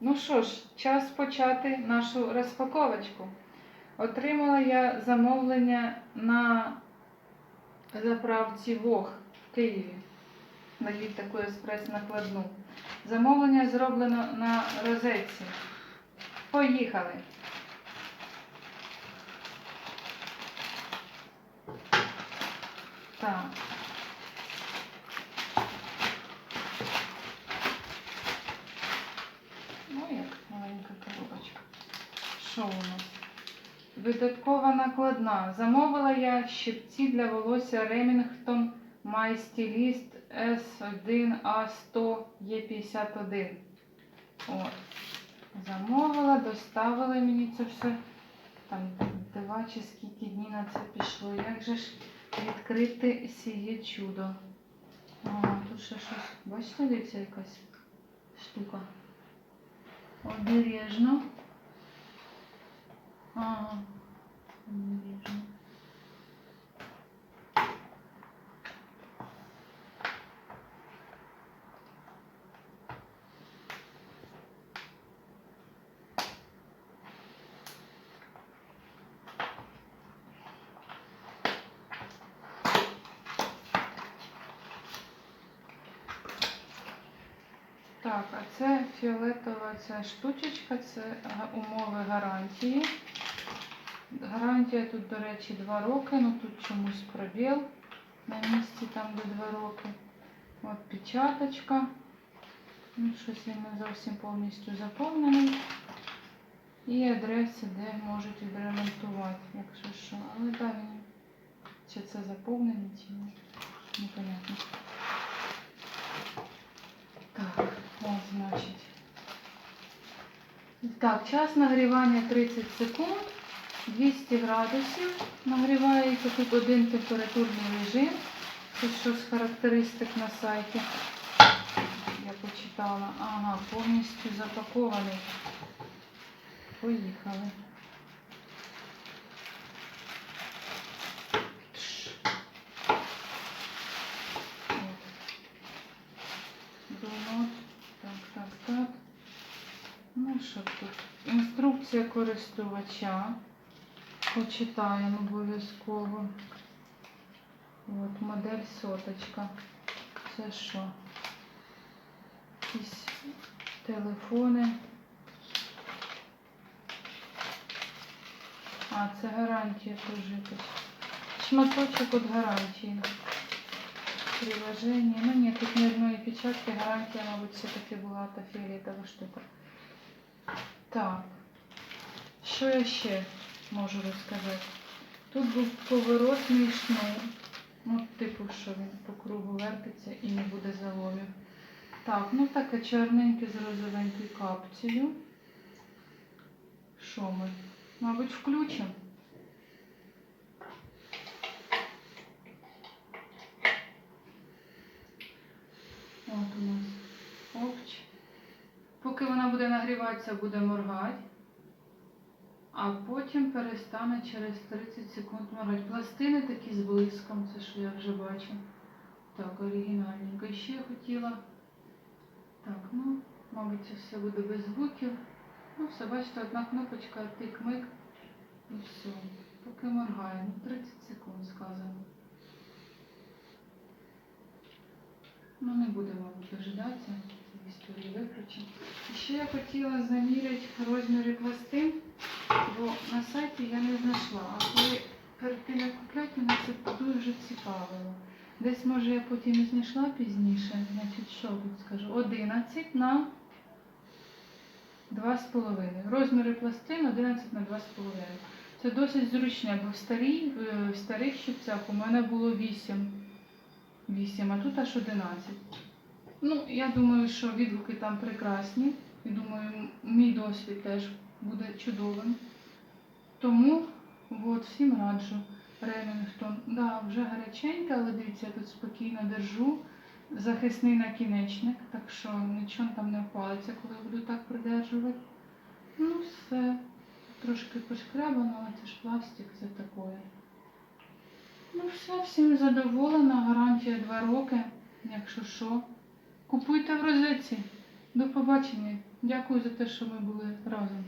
Ну що ж, час почати нашу розпаковочку. Отримала я замовлення на заправці Вог в Києві. Наліт таку еспрес накладну. Замовлення зроблено на розетці. Поїхали. Так. Ну, як маленька коробочка. Що у нас? Видаткова накладна. Замовила я щипці для волосся Remington My Stylist S1A100 E51. От. Замовила, доставили мені це все. Там два чи скільки днів на це пішло. Як же ж відкрити сіє чудо? Ага, тут ще щось. Бачите, дивіться якась штука. Обережно. Ага. Обережно. Так, а це фіолетова ця штучечка, це умови гарантії. Гарантія тут, до речі, 2 роки, ну тут чомусь пробіл на місці, там де 2 роки. От печаточка. Ну, щось він не зовсім повністю заповнений. І адреси, де можуть відремонтувати, якщо що. Але да, він чи це заповнений, чи ні. Непонятно. Так, ось, значить. Так, час нагрівання 30 секунд, 200 градусів. Нагрівається тут один температурний режим. Це що з характеристик на сайті. Я почитала. Ага, повністю запакований. Поїхали. Так, так, так. Ну що тут? Інструкція користувача. Почитаємо обов'язково. От, модель соточка. Це що? Якісь телефони. А, це гарантія якась. Шматочок від гарантії. Приложение. Ну нет, тут ни одной печатки, гарантия, мабуть, все-таки була та фіолетова штука. Так. Що я ще можу розказати? Тут був поворотний шнур. Ну, типу, що він по кругу вертиться і не буде заломів. Так, ну таке чорненьке з розовенькою капцією. Що ми? Мабуть, включимо. От у нас овч. Поки вона буде нагріватися, буде моргати, а потім перестане через 30 секунд моргати. Пластини такі з блиском, це що я вже бачу. Так, оригінальненько. І ще я хотіла. Так, ну, мабуть, це все буде без звуків. Ну, все, бачите, одна кнопочка, тик-мик і все. Поки моргає. Ну, 30 секунд сказано. Ну, не будемо дожидатися. Ці історії виключимо. І ще я хотіла заміряти розміри пластин, бо на сайті я не знайшла. А коли перед тим як купляти, мене це дуже цікавило. Десь, може, я потім і знайшла пізніше. Значить, що тут скажу? 11 на 2,5. Розміри пластин 11 на 2,5. Це досить зручне, бо в, старій, в старих щипцях у мене було 8. 8, а тут аж 11. Ну, я думаю, що відгуки там прекрасні. І думаю, мій досвід теж буде чудовим. Тому от, всім раджу. Ремінгтон. Да, вже гаряченька, але дивіться, я тут спокійно держу. Захисний накінечник, так що нічого там не впалиться, коли буду так придержувати. Ну, все. Трошки пошкрябано, але це ж пластик, це таке. Ну все, всім задоволена, гарантія 2 роки. Якщо що, купуйте в розетці. До побачення. Дякую за те, що ми були разом.